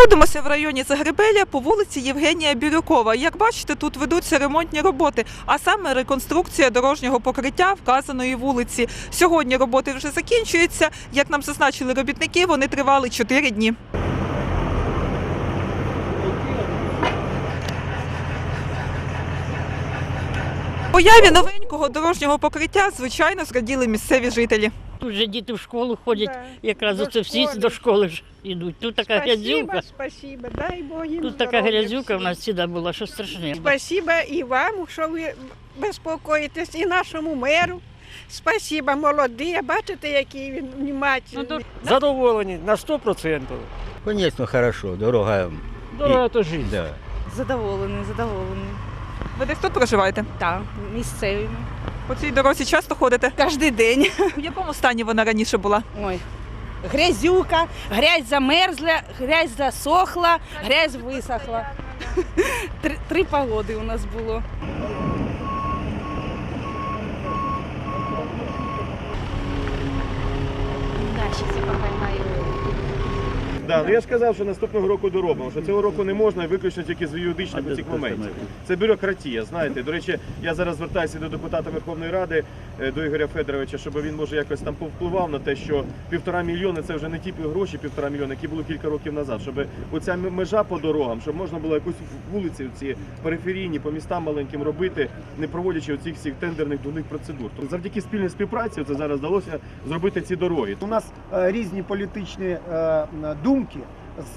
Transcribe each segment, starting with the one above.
Знаходимося в районі Загребеля по вулиці Євгенія Бірюкова. Як бачите, тут ведуться ремонтні роботи, а саме реконструкція дорожнього покриття вказаної вулиці. Сьогодні роботи вже закінчуються. Як нам зазначили робітники, вони тривали 4 дні. Появі новенького дорожнього покриття, звичайно, зраділи місцеві жителі. Тут же діти в школу ходять, Да. якраз До оце всі школи. до школи ж йдуть. Тут така грязюка. спасибо, дай Бог їм Тут така грязюка в нас завжди була, що страшне. Спасибо і вам, що ви безпокоїтесь, і нашому меру. Спасибо, молодий. Бачите, який він Ну, внимательний. то- Задоволені на 100%. Конечно, хорошо. Дорога. Дорога то життя. Да. Задоволений, задоволений. Ви десь тут проживаєте? Так, місцеві. По цій дорозі часто ходите? Кожен день. В якому стані вона раніше була? Ой. Грязюка, грязь замерзла, грязь засохла, грязь висохла. Три, три погоди у нас було. Да, ну я ж казав, що наступного року доробимо, що цього року не можна, виключно тільки з юридичних оцих моментів. Це бюрократія, знаєте. До речі, я зараз звертаюся до депутата Верховної Ради, е, до Ігоря Федоровича, щоб він може якось там повпливав на те, що півтора мільйони це вже не ті гроші, півтора мільйони, які були кілька років назад. Щоб оця межа по дорогам, щоб можна було якусь вулиці, ці периферійні, по містам маленьким робити, не проводячи оцих всіх тендерних дурних процедур. Тобто завдяки спільній співпраці це зараз вдалося зробити ці дороги. У нас е, різні політичні е, думки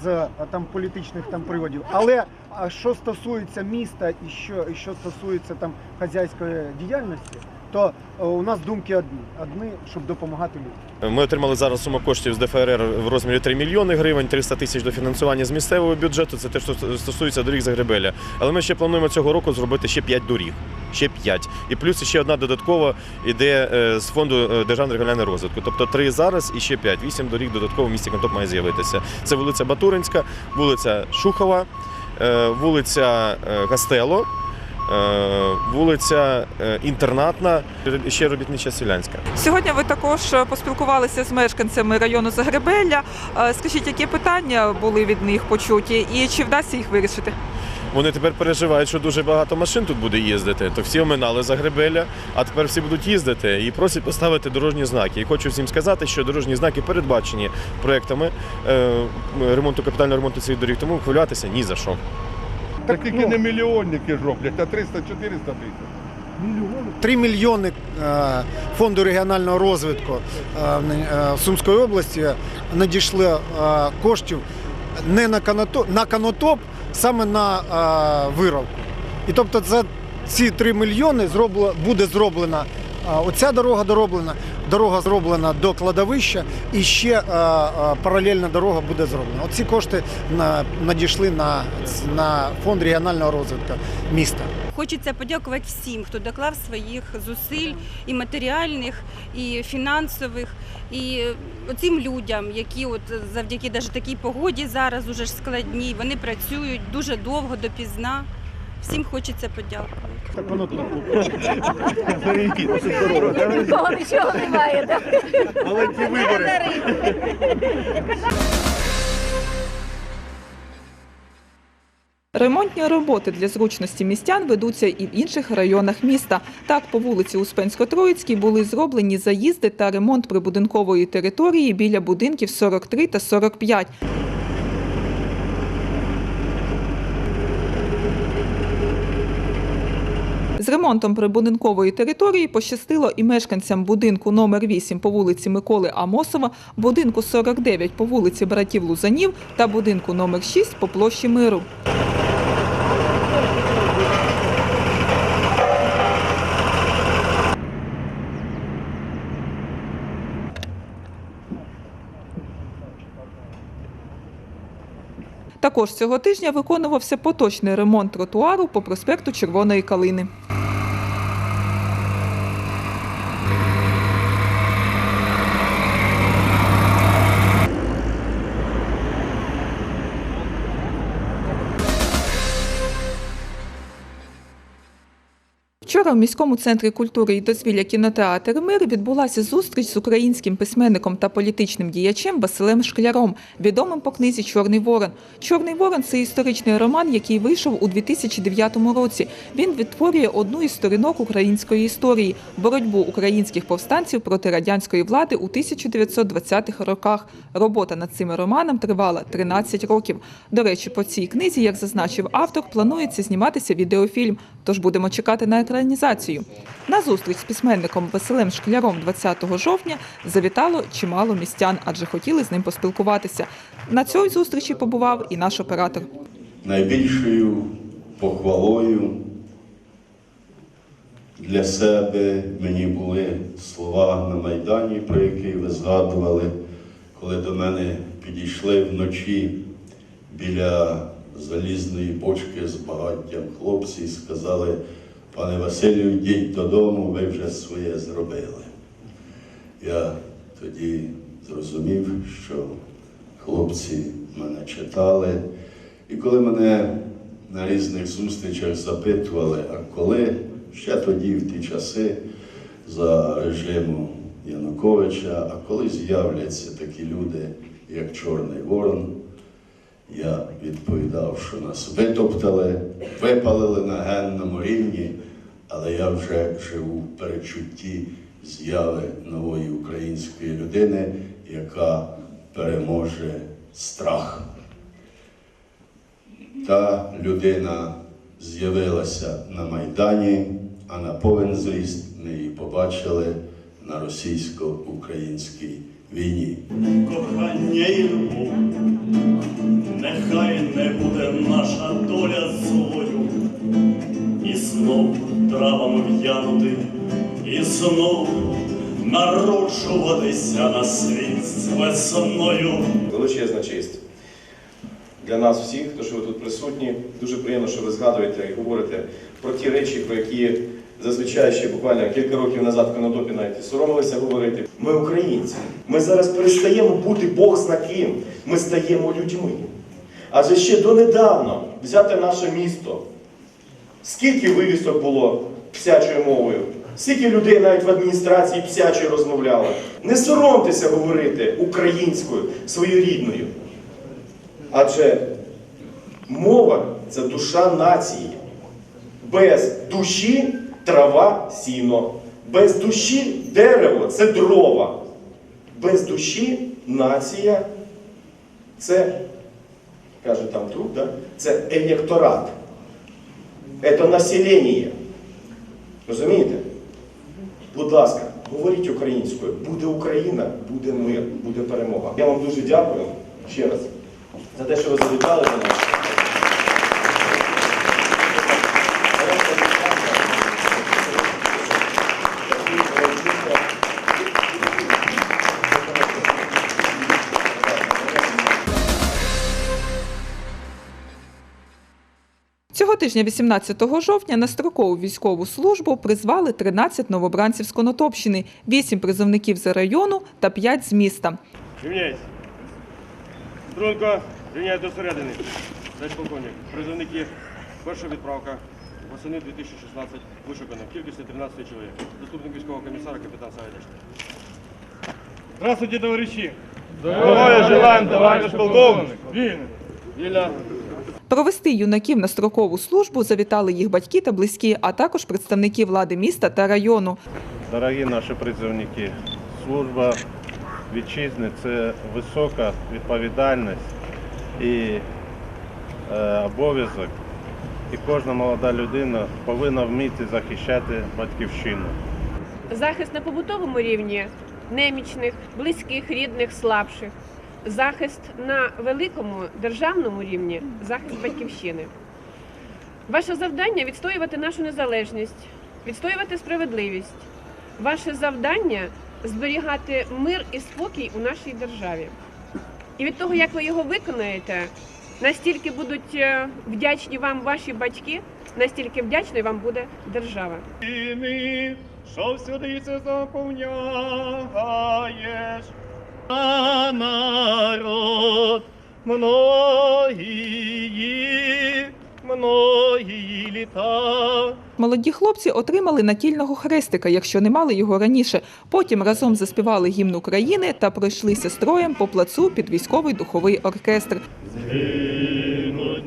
з е, там політичних там приводів. Але а що стосується міста і що, і що стосується там хазяйської діяльності, то е, у нас думки одні: одні, щоб допомагати людям. Ми отримали зараз суму коштів з ДФРР в розмірі 3 мільйони гривень, 300 тисяч до фінансування з місцевого бюджету. Це те, що стосується доріг Загребеля. Але ми ще плануємо цього року зробити ще 5 доріг. Ще 5. І плюс ще одна додаткова іде е, з фонду е, державного регіонального розвитку. Тобто 3 зараз і ще 5. 8 доріг додатково в місті Контоп має з'явитися. Це вулиця Батуринська, вулиця Шухова, вулиця Гастело. Е, Вулиця е, Інтернатна, ще робітнича селянська. Сьогодні ви також е, поспілкувалися з мешканцями району Загребелля. Скажіть, які питання були від них почуті, і чи вдасться їх вирішити? Вони тепер переживають, що дуже багато машин тут буде їздити. То всі оминали Загребеля, а тепер всі будуть їздити і просять поставити дорожні знаки. І хочу всім сказати, що дорожні знаки передбачені проектами ремонту капітального ремонту цих доріг, тому хвилюватися ні за що. Так тільки не мільйонники ж роблять, а 300-400 тисяч. 3 мільйони е, фонду регіонального розвитку е, е, Сумської області надійшли коштів не на каното, на канотоп, саме на виробку. І тобто за ці 3 мільйони зроблено, буде зроблена оця дорога дороблена, дорога зроблена до кладовища, і ще е, е, паралельна дорога буде зроблена. Оці кошти на, надійшли на, на фонд регіонального розвитку міста. Хочеться подякувати всім, хто доклав своїх зусиль і матеріальних, і фінансових, і цим людям, які от завдяки даже такій погоді зараз уже ж складній, вони працюють дуже довго допізна. Всім хочеться подякувати. Маленькі вибори. Ремонтні роботи для зручності містян ведуться і в інших районах міста. Так, по вулиці Успенсько-Троїцькій були зроблені заїзди та ремонт прибудинкової території біля будинків 43 та 45. Ремонтом прибудинкової території пощастило і мешканцям будинку номер 8 по вулиці Миколи Амосова, будинку 49 по вулиці Братів Лузанів та будинку номер 6 по площі Миру. Також цього тижня виконувався поточний ремонт тротуару по проспекту Червоної Калини. Вчора в міському центрі культури і дозвілля кінотеатр Мир відбулася зустріч з українським письменником та політичним діячем Василем Шкляром, відомим по книзі Чорний Ворон. Чорний Ворон це історичний роман, який вийшов у 2009 році. Він відтворює одну із сторінок української історії боротьбу українських повстанців проти радянської влади у 1920-х роках. Робота над цим романом тривала 13 років. До речі, по цій книзі, як зазначив автор, планується зніматися відеофільм. Тож будемо чекати на екранізацію. На зустріч з письменником Василем Шкляром 20 жовтня завітало чимало містян, адже хотіли з ним поспілкуватися. На цій зустрічі побував і наш оператор. найбільшою похвалою для себе мені були слова на Майдані, про які ви згадували, коли до мене підійшли вночі біля залізної бочки з багаттям хлопці і сказали, пане Василю, йдіть додому, ви вже своє зробили. Я тоді зрозумів, що хлопці мене читали. І коли мене на різних зустрічах запитували, а коли ще тоді, в ті часи, за режиму Януковича, а коли з'являться такі люди, як Чорний Ворон, я відповідав, що нас витоптали, випалили на генному рівні, але я вже живу в перечутті з'яви нової української людини, яка переможе страх. Та людина з'явилася на Майдані, а на повен зріст ми її побачили на російсько-українській війні. кохання і любов, нехай не буде наша доля злою, і знов травами в'янути, і знов народжуватися на світ з весною. величезна честь для нас всіх, хто що ви тут присутні. Дуже приємно, що ви згадуєте і говорите про ті речі, про які зазвичай ще буквально кілька років назад Конотопі навіть соромилися говорити. Ми українці. Ми зараз перестаємо бути Бог зна ким. Ми стаємо людьми. Адже ще донедавна взяти наше місто. Скільки вивісок було псячою мовою? Скільки людей навіть в адміністрації псячою розмовляло? Не соромтеся говорити українською, своєю рідною. Адже мова це душа нації. Без душі трава сіно. Без душі дерево це дрова. Без душі нація це, каже там друг, да? це електорат. Це населення. Розумієте? Будь ласка, говоріть українською. Буде Україна, буде мир, буде перемога. Я вам дуже дякую ще раз за те, що ви завітали до нас. Тижня, 18 жовтня, на строкову військову службу призвали 13 новобранців з Конотопщини, 8 призовників з району та 5 з міста. Рівняйся. Струнко, рівняй до середини. Дай полковник. Призовники. Перша відправка. Восени 2016. Вишукано. Кількість 13 чоловік. Заступник військового комісара, капітан Савідаш. Здравствуйте, товариші. Здоров'я желаємо, товариш полковник. Вільно. Вільно. Провести юнаків на строкову службу завітали їх батьки та близькі, а також представники влади міста та району. Дорогі наші призовники, служба вітчизни це висока відповідальність і е, обов'язок. І кожна молода людина повинна вміти захищати батьківщину. Захист на побутовому рівні немічних, близьких, рідних, слабших. Захист на великому державному рівні захист батьківщини. Ваше завдання відстоювати нашу незалежність, відстоювати справедливість. Ваше завдання зберігати мир і спокій у нашій державі. І від того, як ви його виконаєте, настільки будуть е, вдячні вам ваші батьки, настільки вдячною вам буде держава. що всюди це заповняєш, а народ многії, многії літа Молоді хлопці отримали натільного хрестика, якщо не мали його раніше. Потім разом заспівали гімн України та пройшлися строєм по плацу під військовий духовий оркестр. Згинуть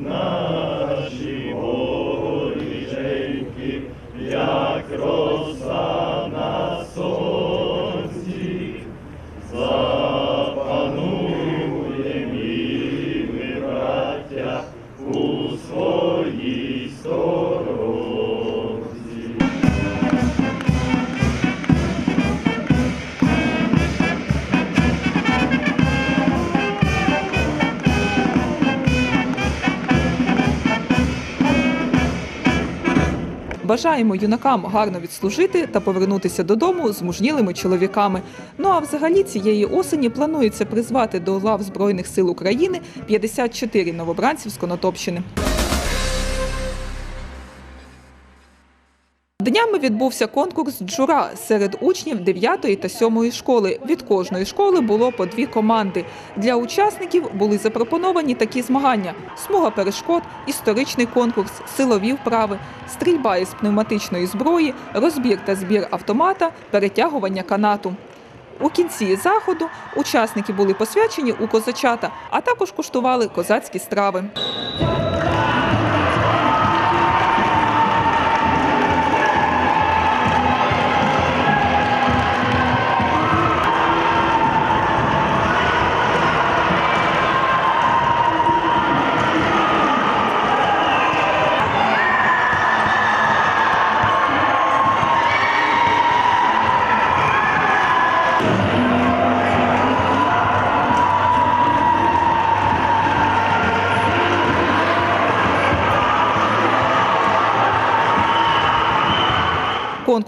Бажаємо юнакам гарно відслужити та повернутися додому з мужнілими чоловіками. Ну а взагалі цієї осені планується призвати до лав Збройних сил України 54 новобранців з Конотопщини. Днями відбувся конкурс джура серед учнів 9 та 7 школи. Від кожної школи було по дві команди. Для учасників були запропоновані такі змагання: смуга перешкод, історичний конкурс, силові вправи, стрільба із пневматичної зброї, розбір та збір автомата, перетягування канату. У кінці заходу учасники були посвячені у козачата, а також куштували козацькі страви.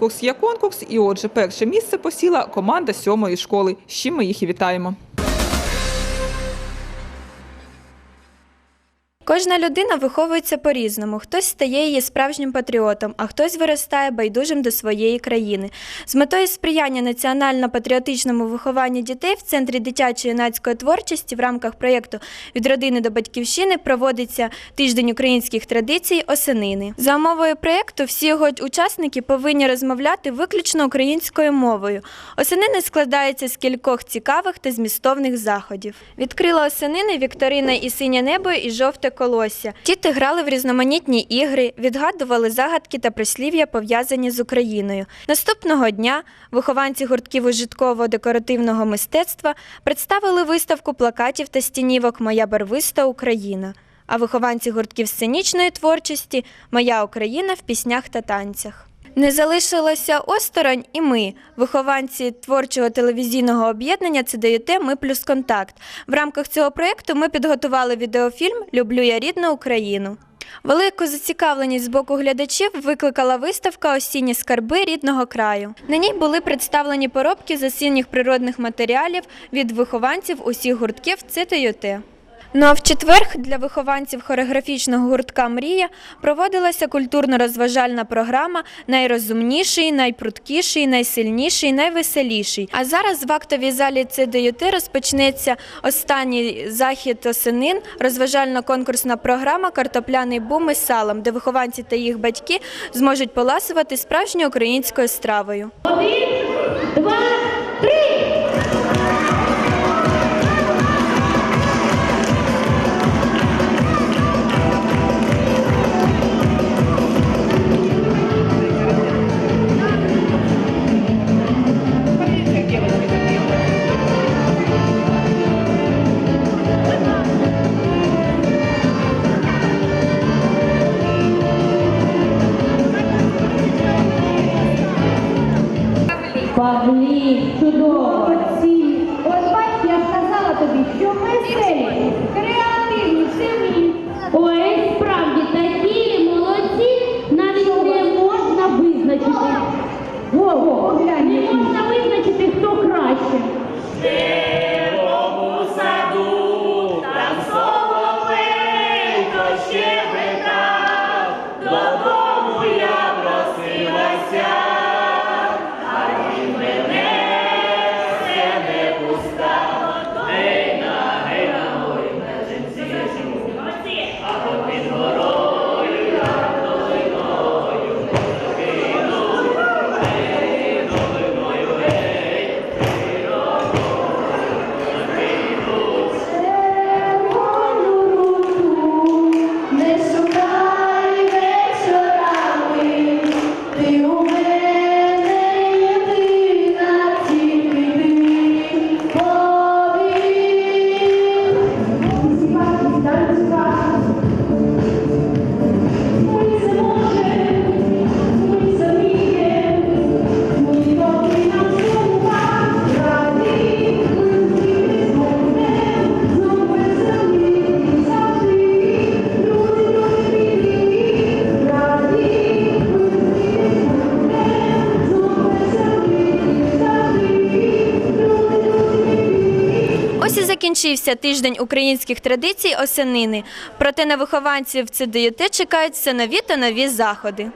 Конкурс є конкурс, і отже, перше місце посіла команда сьомої школи. З чим ми їх і вітаємо. Кожна людина виховується по-різному. Хтось стає її справжнім патріотом, а хтось виростає байдужим до своєї країни. З метою сприяння національно-патріотичному вихованню дітей в центрі дитячо-юнацької творчості в рамках проєкту Від родини до батьківщини проводиться тиждень українських традицій осенини. За умовою проєкту всі його учасники повинні розмовляти виключно українською мовою. Осенини складаються з кількох цікавих та змістовних заходів. Відкрила осенини Вікторина і синє небо і жовте колосся. Діти грали в різноманітні ігри, відгадували загадки та прислів'я, пов'язані з Україною. Наступного дня вихованці гуртків ужитково-декоративного мистецтва представили виставку плакатів та стінівок Моя барвиста Україна. А вихованці гуртків сценічної творчості Моя Україна в піснях та танцях. Не залишилося осторонь і ми, вихованці творчого телевізійного об'єднання ЦДЮТ Ми плюс контакт. В рамках цього проєкту ми підготували відеофільм Люблю я рідну Україну. Велику зацікавленість з боку глядачів викликала виставка Осінні скарби рідного краю. На ній були представлені поробки з осінніх природних матеріалів від вихованців усіх гуртків ЦТЮТ. Ну а в четвер для вихованців хореографічного гуртка Мрія проводилася культурно-розважальна програма Найрозумніший, найпруткіший, найсильніший, найвеселіший. А зараз в актовій залі ЦДЮТ розпочнеться останній захід осенин, розважально-конкурсна програма Картопляний бум із салом, де вихованці та їх батьки зможуть поласувати справжньою українською стравою. Павлі, чудово. От бач, я сказала тобі, що ми веселі, креативні, всі Ой, справді такі молодці, навіть не можна визначити. Ого, не можна визначити, хто краще. Закінчився тиждень українських традицій осенини. Проте на вихованців ЦДЮТ чекають все нові та нові заходи.